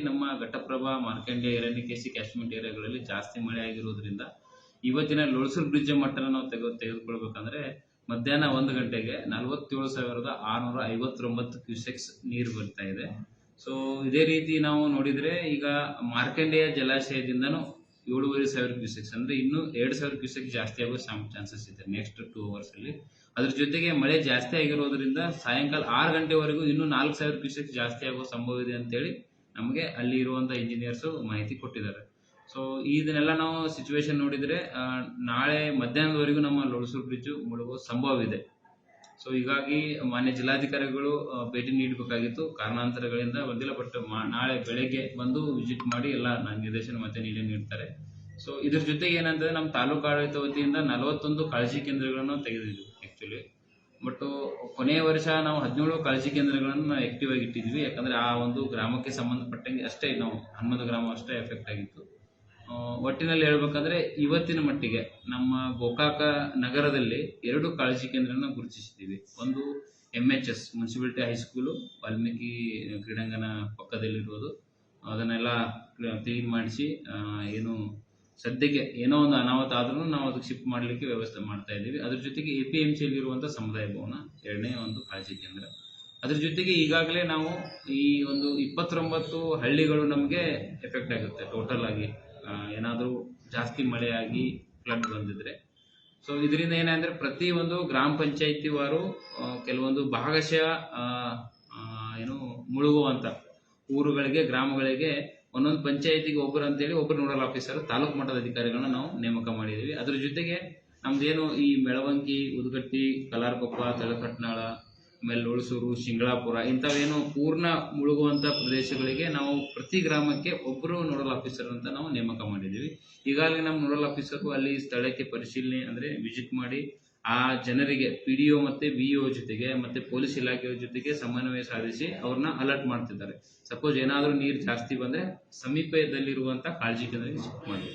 ನಮ್ಮ ಘಟಪ್ರಭಾ, ಮಾರ್ಕಂಡ್ಯ ಕೆಸಿ ಕ್ಯಾಶ್ಮೀರ್ ಏರಿಯಾಗಳಲ್ಲಿ ಜಾಸ್ತಿ ಮಳೆ ಆಗಿರೋದ್ರಿಂದ ಇವತ್ತಿನ ಲೋಳ್ಸೂರ್ ಬ್ರಿಡ್ಜ್ ಮಟ್ಟನ ನಾವು ತೆಗೆದು, ತೆಗೆದುಕೊಳ್ಬೇಕಂದ್ರೆ ಮಧ್ಯಾಹ್ನ ಒಂದು ಗಂಟೆಗೆ ನಲವತ್ತೇಳು ಸಾವಿರದ ಆರುನೂರ ಐವತ್ತೊಂಬತ್ತು ಕ್ಯೂಸೆಕ್ಸ್ ನೀರು ಬರ್ತಾ ಇದೆ. ಸೊ ಇದೇ ರೀತಿ ನಾವು ನೋಡಿದ್ರೆ ಈಗ ಮಾರ್ಕಂಡೆಯ ಜಲಾಶಯದಿಂದನೂ ಏಳುವರೆ ಸಾವಿರ ಕ್ಯೂಸೆಕ್ಸ್ ಅಂದ್ರೆ ಇನ್ನು ಎರಡು ಸಾವಿರ ಕ್ಯೂಸೆಕ್ ಜಾಸ್ತಿ ಆಗೋ ಚಾನ್ಸಸ್ ಇದೆ ನೆಕ್ಸ್ಟ್ ಟೂ ಅವರ್ಸ್ ಅಲ್ಲಿ. ಅದ್ರ ಜೊತೆಗೆ ಮಳೆ ಜಾಸ್ತಿ ಆಗಿರೋದ್ರಿಂದ ಸಾಯಂಕಾಲ ಆರು ಗಂಟೆವರೆಗೂ ಇನ್ನೂ ನಾಲ್ಕು ಸಾವಿರ ಕ್ಯೂಸೆಕ್ ಜಾಸ್ತಿ ಆಗೋ ಸಂಭವ ಇದೆ ಅಂತೇಳಿ ನಮಗೆ ಅಲ್ಲಿ ಇರುವಂತ ಇಂಜಿನಿಯರ್ಸ್ ಮಾಹಿತಿ ಕೊಟ್ಟಿದ್ದಾರೆ. ಸೊ ಇದನ್ನೆಲ್ಲ ನಾವು ಸಿಚುವೇಶನ್ ನೋಡಿದ್ರೆ ನಾಳೆ ಮಧ್ಯಾಹ್ನದವರೆಗೂ ನಮ್ಮ ಲೋಳಸೂರು ಬ್ರಿಡ್ಜ್ ಮುಳುಗುವ ಸಂಭವ ಇದೆ ಸೊ ಹೀಗಾಗಿ ಮಾನ್ಯ ಜಿಲ್ಲಾಧಿಕಾರಿಗಳು ಭೇಟಿ ನೀಡಬೇಕಾಗಿತ್ತು. ಕಾರಣಾಂತರಗಳಿಂದ ಬಂದಿಲ್ಲ ಬಟ್ ನಾಳೆ ಬೆಳಗ್ಗೆ ಬಂದು ವಿಸಿಟ್ ಮಾಡಿ ಎಲ್ಲ ನಿರ್ದೇಶನ ಮತ್ತೆ ನೀಡಿ ನೀಡ್ತಾರೆ. ಸೊ ಇದ್ರ ಜೊತೆಗೆ ಏನಂತಂದ್ರೆ ನಮ್ಮ ತಾಲೂಕು ಆಡಳಿತ ವತಿಯಿಂದ ನಲವತ್ತೊಂದು ಕಾಳಜಿ ಕೇಂದ್ರಗಳನ್ನು ತೆಗೆದಿದ್ವಿ ಆಕ್ಚುಲಿ ಬಟ್ ಕೊನೆಯ ವರ್ಷ ನಾವು ಹದಿನೇಳು ಕಾಳಜಿ ಕೇಂದ್ರಗಳನ್ನು ಆಕ್ಟಿವ್ ಆಗಿ ಇಟ್ಟಿದ್ವಿ. ಯಾಕಂದ್ರೆ ಆ ಒಂದು ಗ್ರಾಮಕ್ಕೆ ಸಂಬಂಧಪಟ್ಟಂಗೆ ಅಷ್ಟೇ ನಾವು ಹನ್ನೊಂದು ಗ್ರಾಮ ಅಷ್ಟೇ ಎಫೆಕ್ಟ್ ಆಗಿತ್ತು. ಒಟ್ಟಿನಲ್ಲಿ ಹೇಳ್ಬೇಕಂದ್ರೆ ಇವತ್ತಿನ ಮಟ್ಟಿಗೆ ನಮ್ಮ ಗೋಕಾಕ ನಗರದಲ್ಲಿ ಎರಡು ಕಾಳಜಿ ಕೇಂದ್ರನ ಗುರುತಿಸಿದ್ದೀವಿ. ಒಂದು M H S municipality high school Valmiki ಕ್ರೀಡಾಂಗಣ ಪಕ್ಕದಲ್ಲಿರೋದು. ಅದನ್ನೆಲ್ಲ ಕ್ಲೀನ್ ಮಾಡಿಸಿ ಏನು ಸದ್ಯಕ್ಕೆ ಏನೋ ಒಂದು ಅನಾಹುತ ಆದ್ರೂ ನಾವು ಅದಕ್ಕೆ ಶಿಫ್ಟ್ ಮಾಡಲಿಕ್ಕೆ ವ್ಯವಸ್ಥೆ ಮಾಡ್ತಾ ಇದ್ದೀವಿ. ಅದ್ರ ಜೊತೆಗೆ ಎ ಪಿ ಎಂ ಸಿಯಲ್ಲಿರುವಂಥ ಸಮುದಾಯ ಭವನ, ಎರಡನೇ ಒಂದು ಕಾಳಜಿ ಕೇಂದ್ರ. ಅದ್ರ ಜೊತೆಗೆ ಈಗಾಗಲೇ ನಾವು ಈ ಒಂದು ಇಪ್ಪತ್ತೊಂಬತ್ತು ಹಳ್ಳಿಗಳು ನಮಗೆ ಎಫೆಕ್ಟ್ ಆಗುತ್ತೆ. ಟೋಟಲ್ ಆಗಿ ಏನಾದರೂ ಜಾಸ್ತಿ ಮಳೆಯಾಗಿ ಫ್ಲಡ್ ಬಂದಿದ್ರೆ. ಸೊ ಇದರಿಂದ ಏನಂದ್ರೆ ಪ್ರತಿ ಒಂದು ಗ್ರಾಮ ಪಂಚಾಯತಿ ವಾರು ಕೆಲವೊಂದು ಭಾಗಶಃ ಏನು ಮುಳುಗುವಂತ ಊರುಗಳಿಗೆ, ಗ್ರಾಮಗಳಿಗೆ ಒಂದೊಂದು ಪಂಚಾಯತಿಗೆ ಒಬ್ಬರು ಅಂತೇಳಿ ಒಬ್ಬರು ನೋಡಲ್ ಆಫೀಸರ್, ತಾಲೂಕು ಮಟ್ಟದ ಅಧಿಕಾರಿಗಳನ್ನ ನಾವು ನೇಮಕ ಮಾಡಿದ್ದೀವಿ ಅದ್ರ ಜೊತೆಗೆ ನಮ್ದೇನು ಈ ಮೆಳವಂಕಿ, ಉದ್ಗಟ್ಟಿ, ಕಲಾರಕೊಪ್ಪ ತಳಕಟ್ನಾಳ ಆಮೇಲೆ ಹೊಳಸೂರು ಶಿಂಗಳಾಪುರ ಇಂಥವೇನು ಪೂರ್ಣ ಮುಳುಗುವಂತ ಪ್ರದೇಶಗಳಿಗೆ ನಾವು ಪ್ರತಿ ಗ್ರಾಮಕ್ಕೆ ಒಬ್ಬರು ನೋಡಲ್ ಆಫೀಸರ್ ಅಂತ ನಾವು ನೇಮಕ ಮಾಡಿದ್ದೀವಿ ಈಗಾಗಲೇ ನಮ್ಮ ನೋಡಲ್ ಆಫೀಸರ್ ಅಲ್ಲಿ ಸ್ಥಳಕ್ಕೆ ಪರಿಶೀಲನೆ ಅಂದ್ರೆ ವಿಸಿಟ್ ಮಾಡಿ ಆ ಜನರಿಗೆ ಪಿ ಡಿ ಒ ಮತ್ತೆ ಬಿ ಜೊತೆಗೆ ಮತ್ತೆ ಪೊಲೀಸ್ ಇಲಾಖೆಯ ಜೊತೆಗೆ ಸಮನ್ವಯ ಸಾಧಿಸಿ ಅವ್ರನ್ನ ಅಲರ್ಟ್ ಮಾಡ್ತಿದ್ದಾರೆ. ಸಪೋಸ್ ಏನಾದರೂ ನೀರು ಜಾಸ್ತಿ ಬಂದ್ರೆ ಸಮೀಪದಲ್ಲಿರುವಂತ ಕಾಳಜಿ ಕೇಂದ್ರಕ್ಕೆ ಶಿಫ್ಟ್ ಮಾಡಿ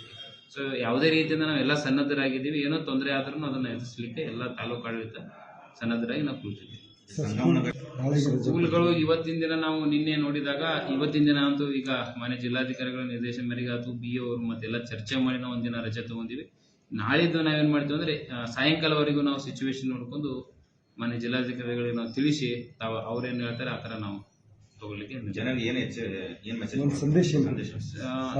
ಸೊ ಯಾವುದೇ ರೀತಿಯಿಂದ ನಾವು ಎಲ್ಲ ಸನ್ನದ್ಧರಾಗಿದ್ದೀವಿ, ಏನೋ ತೊಂದರೆ ಆದ್ರೂ ಅದನ್ನ ಎದುರಿಸಲಿಕ್ಕೆ ಎಲ್ಲ ತಾಲೂಕು ಆಡಳಿತ ಸನ್ನದ್ಧರಾಗಿ ನಾವು ಕೂತಿದ್ದೀವಿ. ಸ್ಕೂಲ್ಗಳು ಇವತ್ತಿನ ದಿನ ನಾವು ನಿನ್ನೆ ನೋಡಿದಾಗ, ಇವತ್ತಿನ ದಿನ ಅಂತೂ ಈಗ ಮನೆ ಜಿಲ್ಲಾಧಿಕಾರಿಗಳ ನಿರ್ದೇಶನ ಮೇರೆಗೆ ಅಥವಾ ಬಿ ಅವರು ಮತ್ತೆಲ್ಲ ಚರ್ಚೆ ಮಾಡಿ ನಾವು ಒಂದಿನ ರಜೆ ತಗೊಂಡಿವಿ. ನಾಳಿದ್ದು ನಾವೇನ್ ಮಾಡ್ತೀವಿ ಅಂದ್ರೆ ಸಾಯಂಕಾಲವರೆಗೂ ನಾವು ಸಿಚುವೇಶನ್ ನೋಡ್ಕೊಂಡು ಮನೆ ಜಿಲ್ಲಾಧಿಕಾರಿಗಳಿಗೆ ನಾವು ತಿಳಿಸಿ ತಾವ ಅವ್ರೇನ್ ಹೇಳ್ತಾರೆ ಆ ತರ ನಾವು ತಗೊಳ್ಳಿಕ್ಕೆ ಜನರಿಗೆ ಏನ್ ಹೆಚ್ಚು ಏನ್ ಮೆಸೇಜ್ ಸಂದೇಶ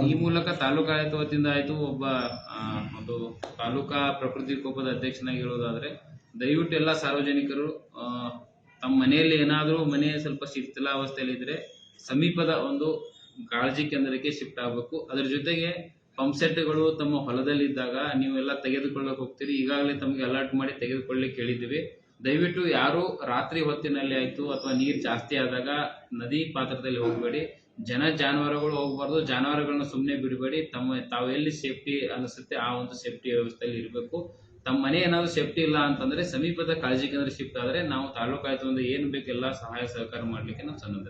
ಈ ಮೂಲಕ ತಾಲೂಕಾ ಆಯ್ತು ವತಿಯಿಂದ ಆಯ್ತು ಒಬ್ಬ ಆ, ಒಂದು ತಾಲೂಕಾ ಪ್ರಕೃತಿ ಕೋಪದ ಅಧ್ಯಕ್ಷನಾಗಿ ಹೇಳೋದಾದ್ರೆ ದಯವಿಟ್ಟು ಎಲ್ಲ ಸಾರ್ವಜನಿಕರು ತಮ್ಮ ಮನೆಯಲ್ಲಿ ಏನಾದರೂ ಮನೆ ಸ್ವಲ್ಪ ಶಿಥಿಲಾವಸ್ಥೆಯಲ್ಲಿ ಇದ್ರೆ ಸಮೀಪದ ಒಂದು ಕಾಳಜಿ ಕೇಂದ್ರಕ್ಕೆ ಶಿಫ್ಟ್ ಆಗಬೇಕು. ಅದರ ಜೊತೆಗೆ ಪಂಪ್ ಸೆಟ್ಗಳು ತಮ್ಮ ಹೊಲದಲ್ಲಿದ್ದಾಗ ನೀವೆಲ್ಲ ತೆಗೆದುಕೊಳ್ಳಕ್ಕೆ ಹೋಗ್ತೀರಿ. ಈಗಾಗಲೇ ತಮಗೆ ಅಲರ್ಟ್ ಮಾಡಿ ತೆಗೆದುಕೊಳ್ಳಿ ಕೇಳಿದ್ದೀವಿ. ದಯವಿಟ್ಟು ಯಾರು ರಾತ್ರಿ ಹೊತ್ತಿನಲ್ಲಿ ಆಯಿತು ಅಥವಾ ನೀರು ಜಾಸ್ತಿ ಆದಾಗ ನದಿ ಪಾತ್ರದಲ್ಲಿ ಹೋಗಬೇಡಿ. ಜನ ಜಾನುವಾರುಗಳು ಹೋಗಬಾರ್ದು. ಜಾನುವಾರುಗಳನ್ನ ಸುಮ್ಮನೆ ಬಿಡಬೇಡಿ. ತಮ್ಮ ತಾವು ಎಲ್ಲಿ ಸೇಫ್ಟಿ ಅನಿಸುತ್ತೆ ಆ ಒಂದು ಸೇಫ್ಟಿ ವ್ಯವಸ್ಥೆಯಲ್ಲಿ ಇರಬೇಕು. ತಮ್ಮ ಮನೆ ಏನಾದ್ರು ಸೇಫ್ಟಿ ಇಲ್ಲ ಅಂತಂದ್ರೆ ಸಮೀಪದ ಕಾಳಜಿ ಕೇಂದ್ರ ಶಿಫ್ಟ್ ಆದರೆ ನಾವು ಒಂದು ಏನು ಬೇಕು ಎಲ್ಲ ಸಹಾಯ ಸಹಕಾರ ಮಾಡ್ಲಿಕ್ಕೆ ನಾವು ಸನ್ನದ್ಧ